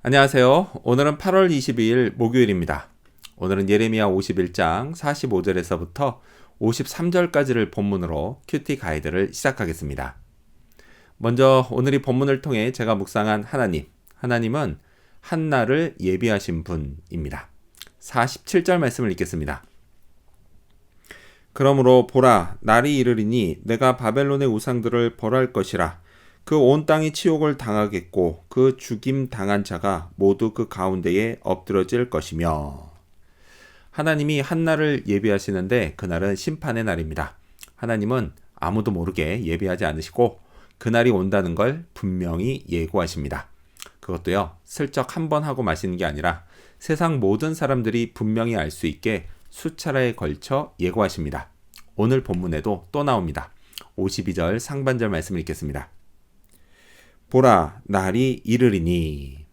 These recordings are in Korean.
안녕하세요. 오늘은 8월 22일 목요일입니다. 오늘은 예레미야 51장 45절에서부터 53절까지를 본문으로 큐티 가이드를 시작하겠습니다. 먼저 오늘 이 본문을 통해 제가 묵상한 하나님. 하나님은 한나를 예비하신 분입니다. 47절 말씀을 읽겠습니다. 그러므로 보라 날이 이르리니 내가 바벨론의 우상들을 벌할 것이라 그 온 땅이 치욕을 당하겠고 그 죽임 당한 자가 모두 그 가운데에 엎드러질 것이며 하나님이 한날을 예비하시는데 그날은 심판의 날입니다. 하나님은 아무도 모르게 예비하지 않으시고 그날이 온다는 걸 분명히 예고하십니다. 그것도요, 슬쩍 한 번 하고 마시는 게 아니라 세상 모든 사람들이 분명히 알 수 있게 수차례에 걸쳐 예고하십니다. 오늘 본문에도 또 나옵니다. 52절 상반절 말씀을 읽겠습니다. 보라, 날이 이르리니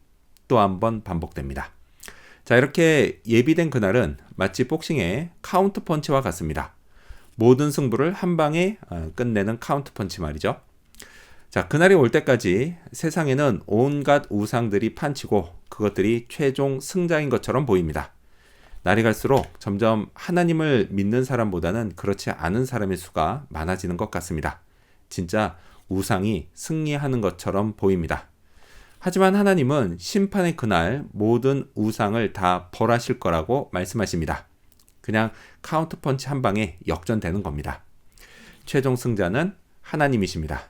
또 한 번 반복됩니다. 자, 이렇게 예비된 그날은 마치 복싱의 카운트 펀치와 같습니다. 모든 승부를 한 방에 어, 끝내는 카운트 펀치 말이죠. 자, 그날이 올 때까지 세상에는 온갖 우상들이 판치고 그것들이 최종 승자인 것처럼 보입니다. 날이 갈수록 점점 하나님을 믿는 사람보다는 그렇지 않은 사람의 수가 많아지는 것 같습니다. 진짜 우상이 승리하는 것처럼 보입니다. 하지만 하나님은 심판의 그날 모든 우상을 다 벌하실 거라고 말씀하십니다. 그냥 카운트 펀치 한 방에 역전되는 겁니다. 최종 승자는 하나님이십니다.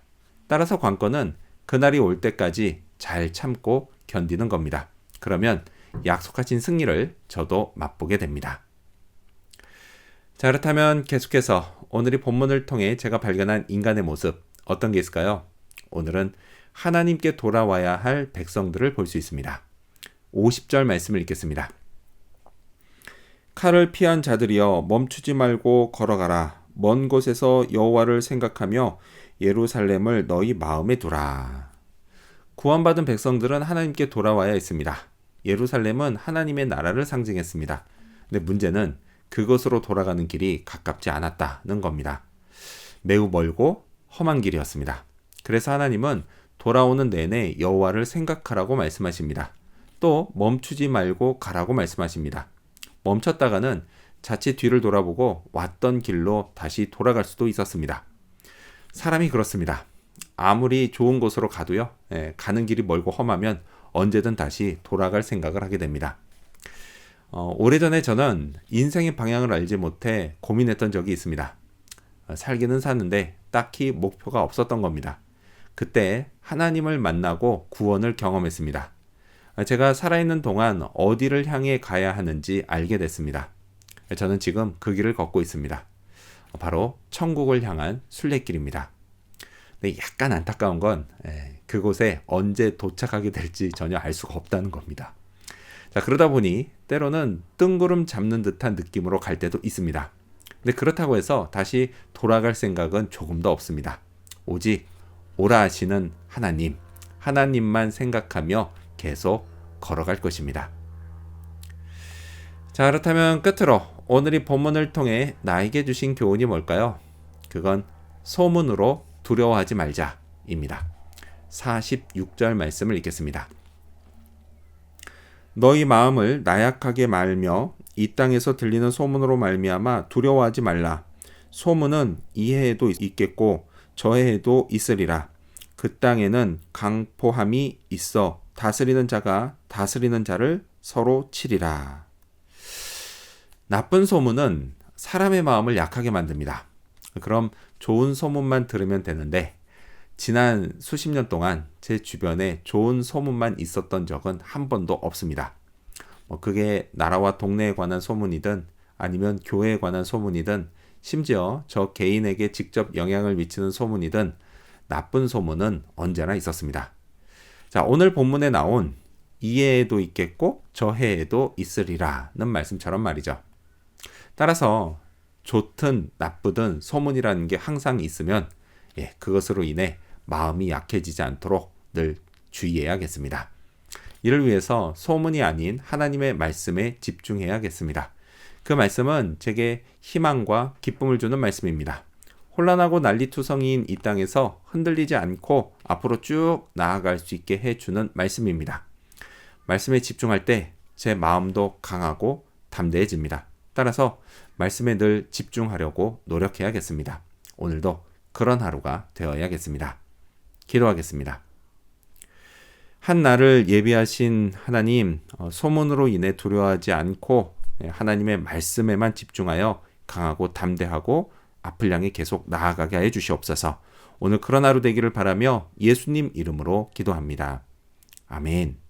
따라서 관건은 그날이 올 때까지 잘 참고 견디는 겁니다. 그러면 약속하신 승리를 저도 맛보게 됩니다. 자, 그렇다면 계속해서 오늘의 본문을 통해 제가 발견한 인간의 모습 어떤 게 있을까요? 오늘은 하나님께 돌아와야 할 백성들을 볼 수 있습니다. 50절 말씀을 읽겠습니다. 칼을 피한 자들이여 멈추지 말고 걸어가라. 먼 곳에서 여호와를 생각하며 예루살렘을 너희 마음에 두라. 구원받은 백성들은 하나님께 돌아와야 했습니다. 예루살렘은 하나님의 나라를 상징했습니다. 근데 문제는 그것으로 돌아가는 길이 가깝지 않았다는 겁니다. 매우 멀고 험한 길이었습니다. 그래서 하나님은 돌아오는 내내 여호와를 생각하라고 말씀하십니다. 또 멈추지 말고 가라고 말씀하십니다. 멈췄다가는 자칫 뒤를 돌아보고 왔던 길로 다시 돌아갈 수도 있었습니다. 사람이 그렇습니다. 아무리 좋은 곳으로 가도요, 예, 가는 길이 멀고 험하면 언제든 다시 돌아갈 생각을 하게 됩니다. 어, 오래전에 저는 인생의 방향을 알지 못해 고민했던 적이 있습니다. 어, 살기는 사는데 딱히 목표가 없었던 겁니다. 그때 하나님을 만나고 구원을 경험했습니다. 어, 제가 살아있는 동안 어디를 향해 가야 하는지 알게 됐습니다. 저는 지금 그 길을 걷고 있습니다. 바로 천국을 향한 순례길입니다. 약간 안타까운 건 예, 그곳에 언제 도착하게 될지 전혀 알 수가 없다는 겁니다. 자, 그러다 보니 때로는 뜬구름 잡는 듯한 느낌으로 갈 때도 있습니다. 근데 그렇다고 해서 다시 돌아갈 생각은 조금도 없습니다. 오직 오라 하시는 하나님, 하나님만 생각하며 계속 걸어갈 것입니다. 자, 그렇다면 끝으로 오늘 이 본문을 통해 나에게 주신 교훈이 뭘까요? 그건 소문으로 두려워하지 말자입니다. 46절 말씀을 읽겠습니다. 너희 마음을 나약하게 말며 이 땅에서 들리는 소문으로 말미암아 두려워하지 말라. 소문은 이 해에도 있겠고 저 해에도 있으리라. 그 땅에는 강포함이 있어 다스리는 자가 다스리는 자를 서로 치리라. 나쁜 소문은 사람의 마음을 약하게 만듭니다. 그럼 좋은 소문만 들으면 되는데 지난 수십 년 동안 제 주변에 좋은 소문만 있었던 적은 한 번도 없습니다. 뭐 그게 나라와 동네에 관한 소문이든 아니면 교회에 관한 소문이든 심지어 저 개인에게 직접 영향을 미치는 소문이든 나쁜 소문은 언제나 있었습니다. 자, 오늘 본문에 나온 이해에도 있겠고 저해에도 있으리라는 말씀처럼 말이죠. 따라서 좋든 나쁘든 소문이라는 게 항상 있으면 예, 그것으로 인해 마음이 약해지지 않도록 늘 주의해야겠습니다. 이를 위해서 소문이 아닌 하나님의 말씀에 집중해야겠습니다. 그 말씀은 제게 희망과 기쁨을 주는 말씀입니다. 혼란하고 난리투성이인 이 땅에서 흔들리지 않고 앞으로 쭉 나아갈 수 있게 해주는 말씀입니다. 말씀에 집중할 때 제 마음도 강하고 담대해집니다. 따라서 말씀에 늘 집중하려고 노력해야겠습니다. 오늘도 그런 하루가 되어야겠습니다. 기도하겠습니다. 한 날을 예비하신 하나님, 어, 소문으로 인해 두려워하지 않고 네, 하나님의 말씀에만 집중하여 강하고 담대하고 앞을 향해 계속 나아가게 해 주시옵소서. 오늘 그런 하루 되기를 바라며 예수님 이름으로 기도합니다. 아멘.